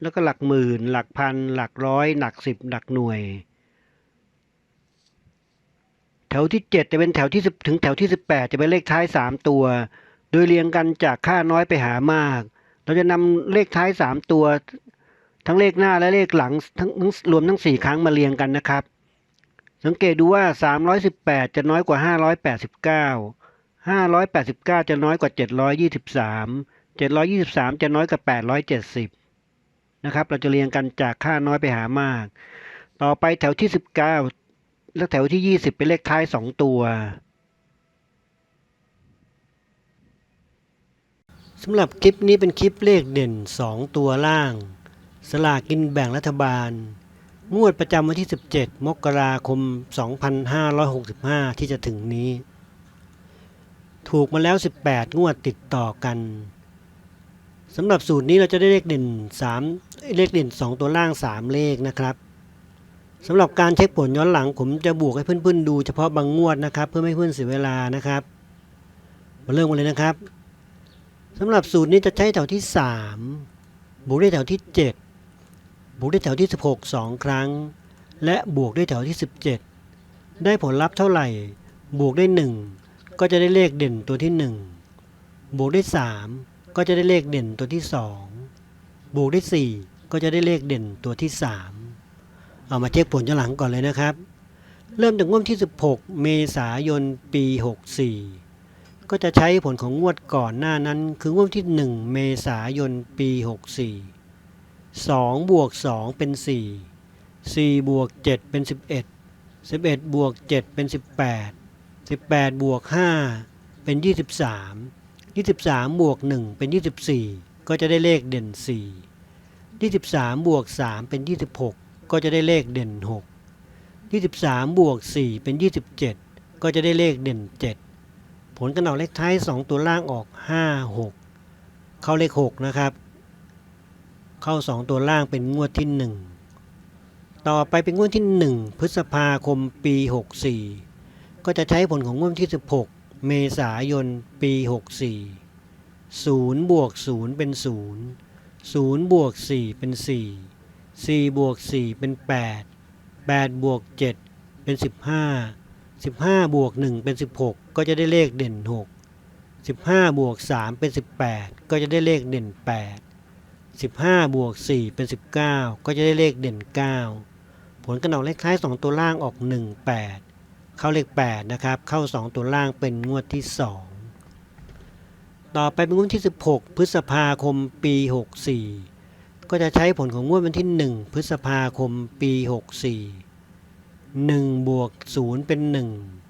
แล้วก็หลักหมื่น หลักพัน หลักร้อย หลักสิบ หลักหน่วย แถวที่ 7 จะเป็นแถวที่ 10 ถึงแถวที่ 18 จะเป็นเลขท้าย 3 ตัว โดยเรียงกันจากค่าน้อยไปหามาก เราจะนำเลขท้าย 3 ตัว ทั้งเลขหน้าและเลขหลังทั้งทั้งรวมทั้ง 4 ครั้งมาเรียงกันนะครับ สังเกตดูว่า 318 จะน้อยกว่า 589 589 จะน้อยกว่า 723 723 จะน้อยกว่า 870 นะครับ เราจะเรียงกันจากค่าน้อยไปหามาก ต่อไปแถวที่ 19 และแถวที่ 20 เป็นเลขท้าย 2 ตัวสำหรับคลิปนี้เป็นคลิปเลขเด่น 2 ตัวล่าง สลากกินแบ่งรัฐบาล งวดประจำวันที่ 17 มกราคม 2565 ที่จะถึงนี้ ถูกมาแล้ว 18 งวดติดต่อกัน สำหรับสูตรนี้เราจะได้เลขเด่น 3 เลขเด่น 2 ตัวล่าง 3 เลขนะครับสำหรับการเช็คผลย้อนหลังผมจะบวกให้เพื่อนๆดูเฉพาะบางงวดนะครับ เพื่อไม่ให้เพื่อนเสียเวลานะครับ มาเริ่มกันเลยนะครับสำหรับสูตรนี้จะใช้แถวที่ 3 บวกด้วยแถวที่ 7 บวกด้วยแถวที่ 16 2 ครั้ง และบวกด้วยแถวที่ 17 ได้ผลลัพธ์เท่าไหร่ บวกด้วย 1 ก็จะได้เลขเด่นตัวที่ 1 บวกด้วย 3 ก็จะได้เลขเด่นตัวที่ 2 บวกด้วย4ก็จะได้เลขเด่นตัวที่ 3 เอามาเช็คผลย้อนหลังก่อนเลยนะครับ เริ่มจากงวดที่ 16 เมษายนปี 64 ก็จะใช้ผลของงวดก่อนหน้านั้น คืองวดที่ 1 เมษายนปี 64 2 บวก 2 เป็น 4 4 บวก 7 เป็น 11 11 บวก 7 เป็น 18 18 บวก 5 เป็น 23 23 บวก 1 เป็น 24 ก็จะได้เลขเด่น 4 23 บวก 3 เป็น 26 ก็จะได้เลขเด่น 6 23 บวก 4 เป็น 27 ก็จะได้เลขเด่น 7 ผลกันออกเลขท้าย 2 ตัวล่างออก 5 6 เข้าเลข 6 นะครับ เข้า 2 ตัวล่างเป็นงวดที่ 1 ต่อไปเป็นงวดที่ 1 พฤษภาคมปี 64 ก็จะใช้ผลของงวดที่ 16 เมษายนปี 64 0บวก0เป็น 0 0บวก4เป็น 4 4บวก4เป็น 8 8บวก7เป็น 15 15 บวก 1 เป็น 16 ก็จะได้เลขเด่น 6 15 บวก 3 เป็น 18 ก็จะได้เลขเด่น 8 15 บวก 4 เป็น 19 ก็จะได้เลขเด่น 9 ผลกันออกเลขท้าย 2 ตัวล่างออก 1 8 เข้าเลข8นะครับเข้า 2 ตัวล่างเป็นงวดที่ 2 ต่อไปเป็นงวดที่ 16 พฤษภาคมปี 64 ก็จะใช้ผลของงวดวันที่ 1 พฤษภาคมปี 64 1บวก0เป็น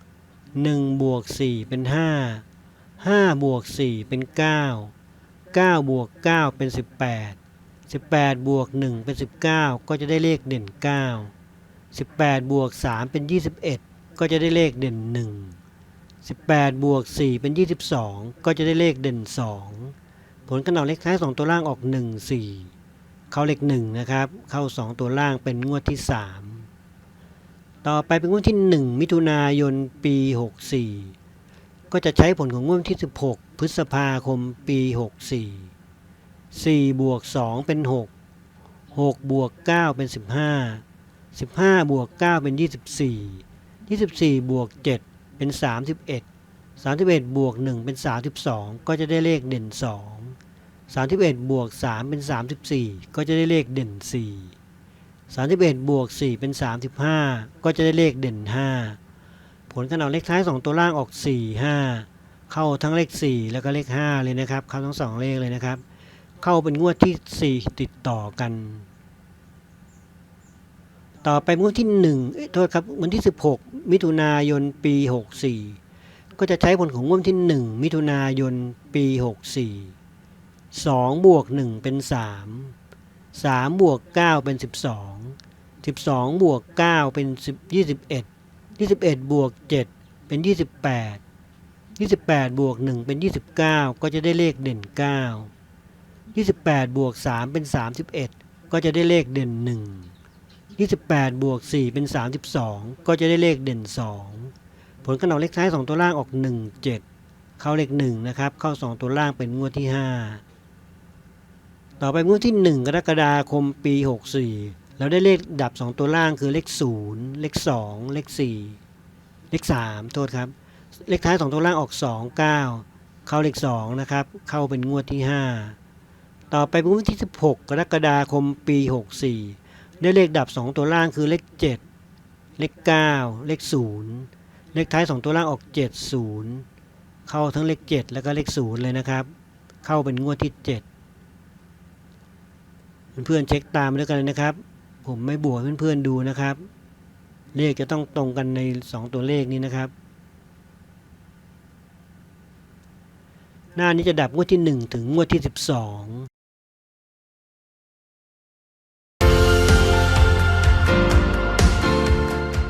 1 1บวก4เป็น 5 5บวก4เป็น 9 9บวก9เป็น 18 18 บวก 1 เป็น 19 ก็จะได้เลขเด่น 9 18 บวก 3 เป็น 21 ก็จะได้เลขเด่น 1 18 บวก 4 เป็น 22 ก็จะได้เลขเด่น 2 ผลกันออกเลขท้าย 2 ตัวล่างออก 1 4 เข้าเลข 1 นะครับ เข้า 2 ตัวล่างเป็นงวดที่ 3 ต่อไปเป็นงวดที่ 1 มิถุนายนปี 64 ก็จะใช้ผลของงวดที่ 16 พฤษภาคมปี 64 4 บวก 2 เป็น 6 6 บวก 9 เป็น 15 15 บวก 9 เป็น 24 24 บวก 7 เป็น 31 31 บวก 1 เป็น 32 ก็จะได้เลขเด่น 2 31 บวก 3 เป็น 34 ก็จะได้เลขเด่น 4 31 บวก 4 เป็น 35 ก็จะได้เลขเด่น 5 ผลการออกเลขท้าย 2 ตัวล่างออก 4 5 เข้าทั้งเลข 4 แล้วก็เลข 5 เลยนะครับ เข้าทั้ง 2 เลขเลยนะครับ เข้าเป็นงวดที่ 4 ติดต่อกัน ต่อไปงวดที่1เอ้ยโทษครับวันที่ 16 มิถุนายนปี 64 ก็จะใช้ผลของงวดที่ 1 มิถุนายนปี 64 2 บวก 1 เป็น 3 3 บวก 9 เป็น 12 12 บวก 9 เป็น 10 21 21 บวก 7 เป็น 28 28 บวก 1 เป็น 29 ก็จะได้เลขเด่น 9 28 บวก 3 เป็น 31 ก็จะได้เลขเด่น 1 28 บวก 4 เป็น 32 ก็จะได้เลขเด่น 2 ผลการออกเลขท้าย 2 ตัวล่างออก 1 7 เข้าเลข 1 นะครับ เข้า 2 ตัวล่างเป็นงวดที่ 5 ต่อไปงวดที่ 1 กรกฎาคมปี 64 เราได้เลขดับ 2 ตัวล่างคือเลข 0 เลข 2 เลข 4 เลข 3 โทษครับ เลขท้าย 2 ตัวล่างออก 2 9 เข้าเลข 2 นะครับ เข้าเป็นงวดที่ 5 ต่อไปงวดที่ 16 กรกฎาคมปี 64 ได้เลขดับ 2 ตัวล่างคือเลข 7 เลข 9 เลข 0 เลขท้าย 2 ตัวล่างออก 70 เข้าทั้งเลข 7 แล้วก็เลข 0 เลยนะครับ เข้าเป็นงวดที่ 7 เพื่อนๆเช็คตามด้วยกันเลยนะครับ ผมไม่บวกเพื่อนๆดูนะครับ เลขจะต้องตรงกันใน 2 ตัวเลขนี้นะครับ หน้านี้จะดับงวดที่ 1 ถึงงวดที่ 12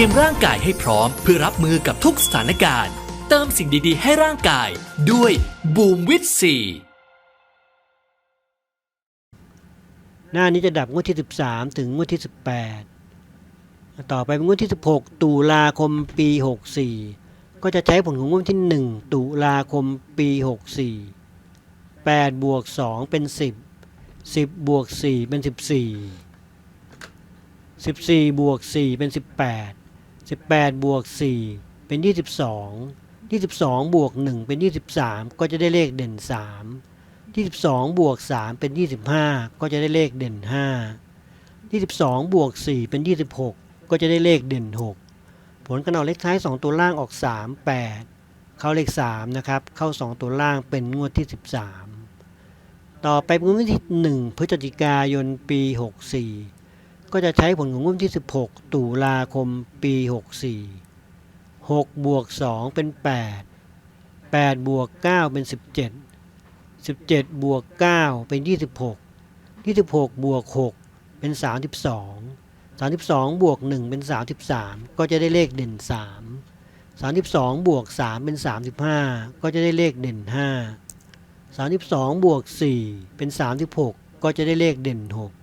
รียมร่างกายให้พร้อม เพื่อรับมือกับทุกสถานการณ์ เติมสิ่งดีๆ ให้ร่างกายด้วยบูมวิตซีหน้านี้จะดับงวดที่ 13 ถึงงวดที่ 18 ต่อไปเป็นงวดที่ 16 ตุลาคมปี 64 ก็จะใช้ผลของงวดที่ 1 ตุลาคมปี 64 8 บวก 2 เป็น 10 10 บวก 4 เป็น 14 14 บวก 4 เป็น 18 18 บวก 4 เป็น 22 22 บวก 1 เป็น 23 ก็จะได้เลขเด่น 3 22 บวก 3 เป็น 25 ก็จะได้เลขเด่น 5 22 บวก 4 เป็น 26 ก็จะได้เลขเด่น 6 ผลการออกเลขท้าย 2 ตัวล่างออก 3 8 เข้าเลข 3 นะครับ เข้า 2 ตัวล่างเป็นงวดที่ 13 ต่อไปเป็นงวดที่ 1 พฤศจิกายนปี 64 ก็จะใช้ผลของงวดที่ 16 ตุลาคมปี 64 6 บวก 2 เป็น 8 8 บวก 9 เป็น 17 17 บวก 9 เป็น 26 26 บวก 6 เป็น 32 32 บวก 1 เป็น 33 ก็จะได้เลขเด่น 3 32 บวก 3 เป็น 35 ก็จะได้เลขเด่น 5 32 บวก 4 เป็น 36 ก็จะได้เลขเด่น 6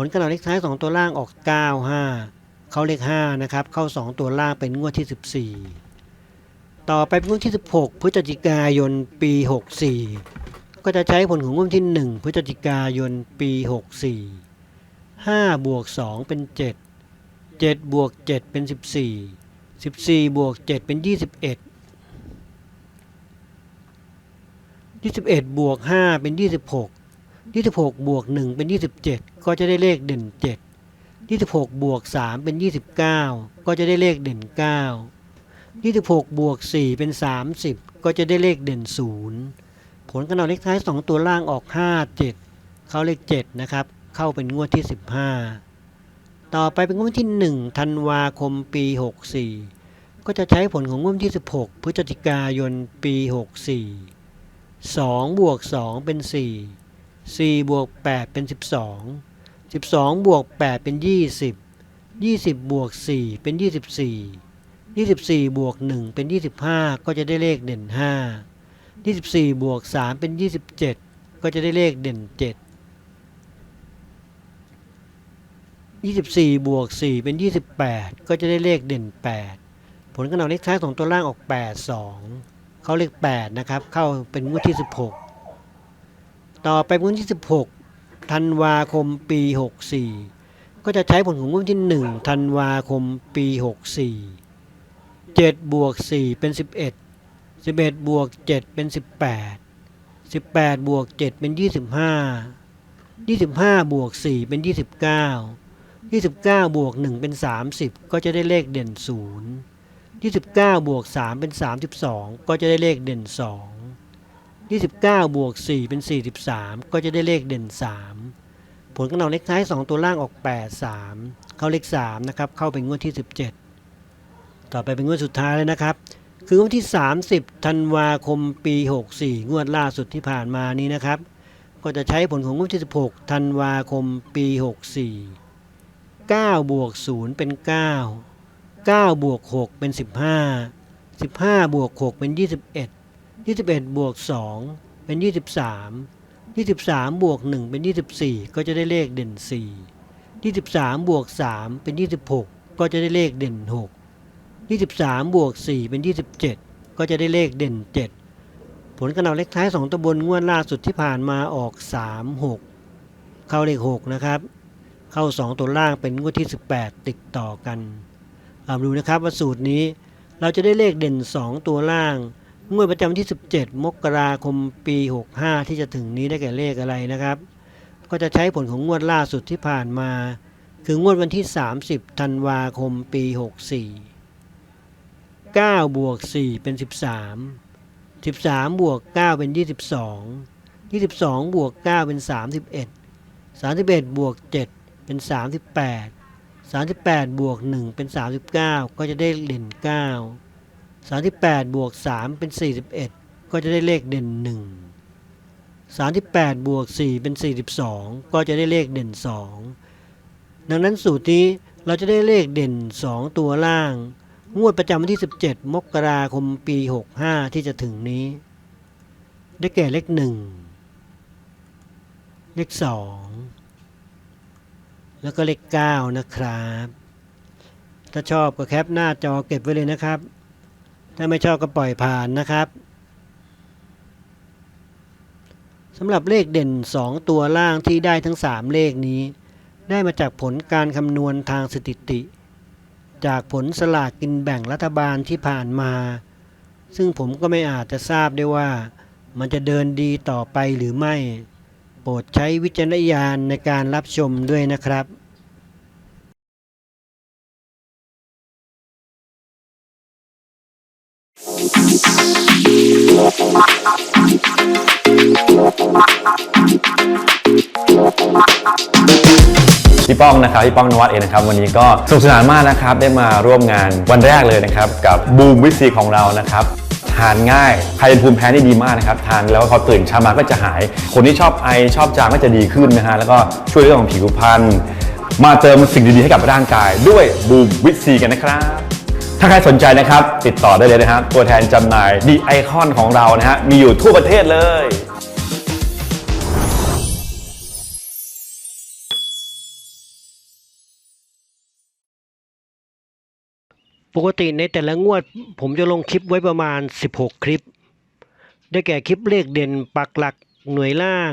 ผลการออกเลขท้าย 2 ตัวล่างออก 9 5 เข้าเลข 5 นะครับ เข้า 2 ตัวล่างเป็นงวดที่ 14 ต่อไปเป็นงวดที่ 16 พฤศจิกายนปี 64 ก็จะใช้ผลของงวดที่ 1 พฤศจิกายนปี 64 5 บวก 2 เป็น 7 7 บวก 7 เป็น 14 14 บวก 7 เป็น 21 21 บวก 5 เป็น 26 26 บวก 1 เป็น 27 ก็จะได้เลขเด่น 7 26 บวก 3 เป็น 29 ก็จะได้เลขเด่น 9 26 บวก 4 เป็น 30 ก็จะได้เลขเด่น 0 ผลกันเอาเลขท้าย 2 ตัวล่างออก 5 7 เข้าเลข 7 นะครับ เข้าเป็นงวดที่ 15 ต่อไปเป็นงวดที่ 1 ธันวาคมปี 64 ก็จะใช้ผลของงวดที่ 16 พฤศจิกายนปี 64 2 บวก 2 เป็น 4 4บวก8เป็น 12 12 บวก 8 เป็น 20 20 บวก 4 เป็น 24 24 บวก 1 เป็น 25 ก็จะได้เลขเด่น 5 24 บวก 3 เป็น 27 ก็จะได้เลขเด่น 7 24 บวก 4 เป็น 28 ก็จะได้เลขเด่น 8 ผลกันออกเลขท้ายของตัวล่างออก 8 2 เขาเลข 8 นะครับ เข้าเป็นงวดที่ 16 ต่อไปงวดที่ 16 ธันวาคมปี 64 ก็จะใช้ผลของงวดที่ 1 ธันวาคมปี 64 7บวก4เป็น 11 11บวก7เป็น 18 18บวก7เป็น 25 25บวก4เป็น 29 29บวก1เป็น 30 ก็จะได้เลขเด่น 0 29บวก3เป็น 32 ก็จะได้เลขเด่น 2 29 บวก 4 เป็น 43 ก็จะได้เลขเด่น 3 ผลกำหนดเลขท้าย 2 ตัวล่างออก 8 3 เข้าเลข 3 นะครับ เข้าเป็นงวดที่ 17 ต่อไปเป็นงวดสุดท้ายเลยนะครับ คืองวดที่ 30 ธันวาคม ปี 64 งวดล่าสุดที่ผ่านมานี้นะครับ ก็จะใช้ผลของงวดที่ 16 ธันวาคม ปี 64 9 บวก 0 เป็น 9 9 บวก 6 เป็น 15 15 บวก 6 เป็น 21 21บวก2เป็น 23 23บวก1เป็น 24 ก็จะได้เลขเด่น 4 23บวก3เป็น 26 ก็จะได้เลขเด่น 6 23บวก4เป็น 27 ก็จะได้เลขเด่น 7 ผลกันเอาเลขท้าย 2ตัวบนงวดล่าสุดที่ผ่านมาออก 3 6 เข้าเลข 6 นะครับ เข้า 2 ตัวล่างเป็นงวดที่ 18 ติดต่อกันเรามาดูนะครับว่าสูตรนี้เราจะได้เลขเด่น 2 ตัวล่าง งวดประจำที่ 17 มกราคมปี 65 ที่จะถึงนี้ได้แก่เลขอะไรนะครับ ก็จะใช้ผลของงวดล่าสุดที่ผ่านมา คืองวดวันที่ 30 ธันวาคมปี 64 9 บวก 4 เป็น 13 13 บวก 9 เป็น 22 22 บวก 9 เป็น 31 31 บวก 7 เป็น 38 38 บวก 1 เป็น 39 ก็จะได้เด่น9 38 บวก 3 เป็น 41 ก็จะได้เลขเด่น 1 38 บวก 4 เป็น 42 ก็จะได้เลขเด่น 2 ดังนั้นสูตรนี้เราจะได้เลขเด่น 2 ตัวล่าง งวดประจำวันที่ 17 มกราคมปี 65 ที่จะถึงนี้ ได้แก่เลข 1 เลข 2 แล้วก็เลข 9 นะครับ ถ้าชอบก็แคปหน้าจอเก็บไว้เลยนะครับ ถ้าไม่ชอบก็ปล่อยผ่านนะครับสำหรับเลขเด่น 2 ตัวล่างที่ได้ทั้ง 3 เลขนี้ ได้มาจากผลการคำนวณทางสถิติ จากผลสลากกินแบ่งรัฐบาลที่ผ่านมา ซึ่งผมก็ไม่อาจจะทราบได้ว่ามันจะเดินดีต่อไปหรือไม่ โปรดใช้วิจารณญาณในการรับชมด้วยนะครับ พี่ป้องนะครับพี่ป้องนวัดเองนะครับวันนี้ก็สนุกสนานมากนะครับได้มาร่วมงานวันแรกเลยนะครับกับบูมวิซีของเรานะครับทานง่ายใครเป็นภูมิแพ้นี่ดีมากนะครับทานแล้วพอตื่นเช้ามาก็จะหาย คนที่ชอบไอชอบจามก็จะดีขึ้นนะฮะแล้วก็ช่วยเรื่องของผิวพรรณมาเติมสิ่งดีๆให้กับร่างกายด้วยบูมวิซีกันนะครับ ถ้าใครสนใจนะครับ ติดต่อได้เลยนะครับตัวแทนจำหน่ายดีไอคอนของเรานะฮะมีอยู่ทั่วประเทศเลยปกติในแต่ละงวด ผมจะลงคลิปไว้ประมาณ 16 คลิป ได้แก่คลิปเลขเด่นปักหลักหน่วยล่าง